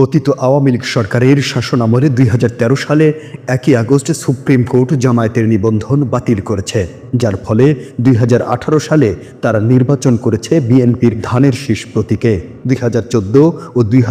পতিত আওয়ামী লীগ সরকারের শাসনামলে দুই সালে একই আগস্টে সুপ্রিম কোর্ট জামায়াতের নিবন্ধন বাতিল করেছে, যার ফলে দুই হাজার আঠারো সালে তারা নির্বাচন করেছে বিএনপির ধানের শীষ প্রতীকে। দুই হাজার চোদ্দ ও দুই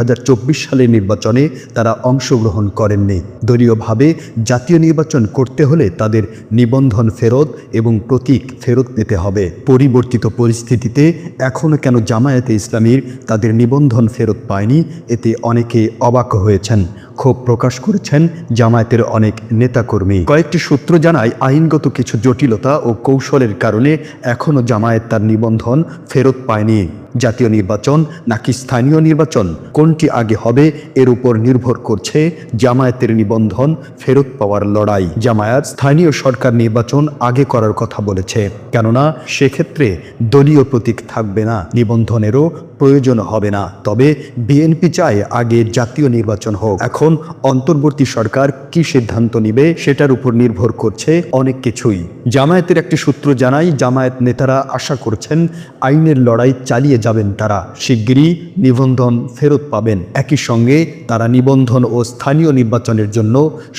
সালের নির্বাচনে তারা অংশগ্রহণ করেননি। দলীয়ভাবে জাতীয় নির্বাচন করতে হলে তাদের নিবন্ধন ফেরত এবং প্রতীক ফেরত পেতে হবে। পরিবর্তিত পরিস্থিতিতে এখনও কেন জামায়াতে ইসলামীর তাদের নিবন্ধন ফেরত পায়নি, এতে অনেকে অবাক হয়েছেন, ক্ষোভ প্রকাশ করেছেন জামায়াতের অনেক নেতাকর্মী। কয়েকটি সূত্র জানায়, আইনগত কিছু জটিলতা ও কৌশলের কারণে এখনও জামায়াত তার নিবন্ধন ফেরত পায়নি। জাতীয় নির্বাচন নাকি স্থানীয় নির্বাচন? কোনটি আগে হবে? এর উপর নির্ভর করছে জামায়াতের নিবন্ধন, ফেরত পাওয়ার লড়াই। জামায়াত স্থানীয় সরকার নির্বাচন আগে করার কথা বলেছে। কেননা, সেক্ষেত্রে দলীয় প্রতীক থাকবে না, নিবন্ধনেরও প্রয়োজন হবে না। তবে বিএনপি চায় আগে জাতীয় নির্বাচন হোক। এখন অন্তর্বর্তী সরকার কি সিদ্ধান্ত নিবে সেটার উপর নির্ভর করছে অনেক কিছুই। জামায়াতের একটি সূত্র জানায়, জামায়াত নেতারা আশা করছেন আইনের লড়াই চালিয়ে যাবেন তারা, শিগগিরই নিবন্ধন ফেরত পাবেন। একই সঙ্গে তারা নিবন্ধন ও স্থানীয় নির্বাচনের জন্য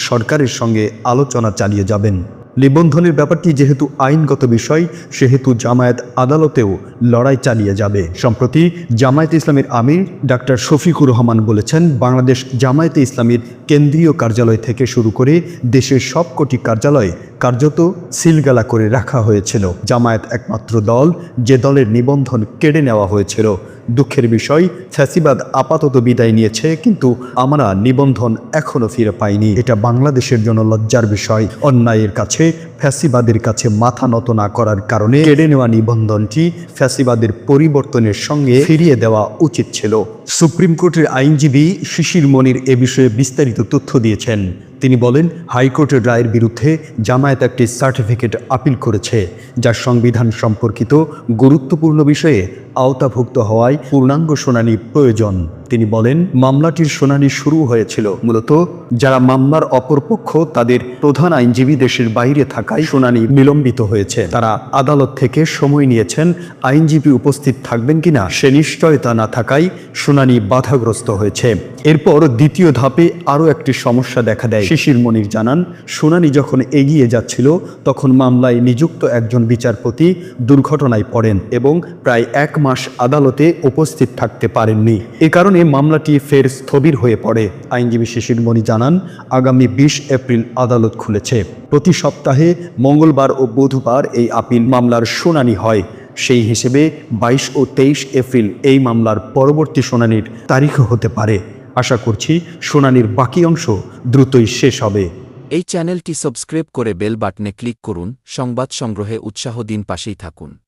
সরকারের সঙ্গে আলোচনা চালিয়ে যাবেন। নিবন্ধনের ব্যাপারটি যেহেতু আইনগত বিষয়, সেহেতু জামায়াত আদালতেও লড়াই চালিয়ে যাবে। সম্প্রতি জামায়াতে ইসলামের আমির ডাক্তার শফিকুর রহমান বলেছেন, বাংলাদেশ জামায়াতে ইসলামীর কেন্দ্রীয় কার্যালয় থেকে শুরু করে দেশের সবকটি কার্যালয় কার্যত সিলগালা করে রাখা হয়েছিল। জামায়াত একমাত্র দল, যে দলের নিবন্ধন কেড়ে নেওয়া হয়েছিল। দুঃখের বিষয়, ফ্যাসিবাদ আপাতত বিদায় নিয়েছে, কিন্তু আমরা নিবন্ধন এখনও ফিরে পাইনি। এটা বাংলাদেশের জন্য লজ্জার বিষয়। অন্যায়ের কাছে, ফ্যাসিবাদের কাছে মাথা নত না করার কারণে কেড়ে নেওয়া নিবন্ধনটি ফ্যাসিবাদের পরিবর্তনের সঙ্গে ফিরিয়ে দেওয়া উচিত ছিল। সুপ্রিম কোর্টের আইনজীবী শিশির মনির এ বিষয়ে বিস্তারিত তথ্য দিয়েছেন। তিনি বলেন হাইকোর্টের রায়ের বিরুদ্ধে জামায়াত একটি সার্টিফিকেট আপিল করেছে যা সংবিধান সম্পর্কিত গুরুত্বপূর্ণ বিষয়ে আওতাভুক্ত হওয়ায় পূর্ণাঙ্গ শুনানি প্রয়োজন। তিনি বলেন, মামলাটির শুনানি শুরু হয়েছিল। মূলত যারা মামলার অপরপক্ষ তাদের প্রধান আইনজীবী দেশের বাইরে থাকায় শুনানি বিলম্বিত হয়েছে। তারা আদালত থেকে সময় নিয়েছেন, আইনজীবী উপস্থিত থাকবেন কিনা সে নিশ্চয়তা না থাকায় শুনানি বাধাগ্রস্ত হয়েছে। এরপর দ্বিতীয় ধাপে আরও একটি সমস্যা দেখা দেয়। শিশির মনির জানান, শুনানি যখন এগিয়ে যাচ্ছিল, তখন মামলায় নিযুক্ত একজন বিচারপতি দুর্ঘটনায় পড়েন এবং প্রায় এক মাস আদালতে উপস্থিত থাকতে পারেননি। এ কারণে মামলাটি ফের স্থবির হয়ে পড়ে। আইনজীবী শিশির মণি জানান, আগামী বিশ এপ্রিল আদালত খুলেছে। প্রতি সপ্তাহে মঙ্গলবার ও বুধবার এই আপিল মামলার শুনানি হয়। সেই হিসেবে বাইশ ও তেইশ এপ্রিল এই মামলার পরবর্তী শুনানির তারিখও হতে পারে। আশা করছি শুনানির বাকি অংশ দ্রুতই শেষ হবে। এই চ্যানেলটি সাবস্ক্রাইব করে বেল বাটনে ক্লিক করুন। সংবাদ সংগ্রহে উৎসাহ দিন পাশেই থাকুন।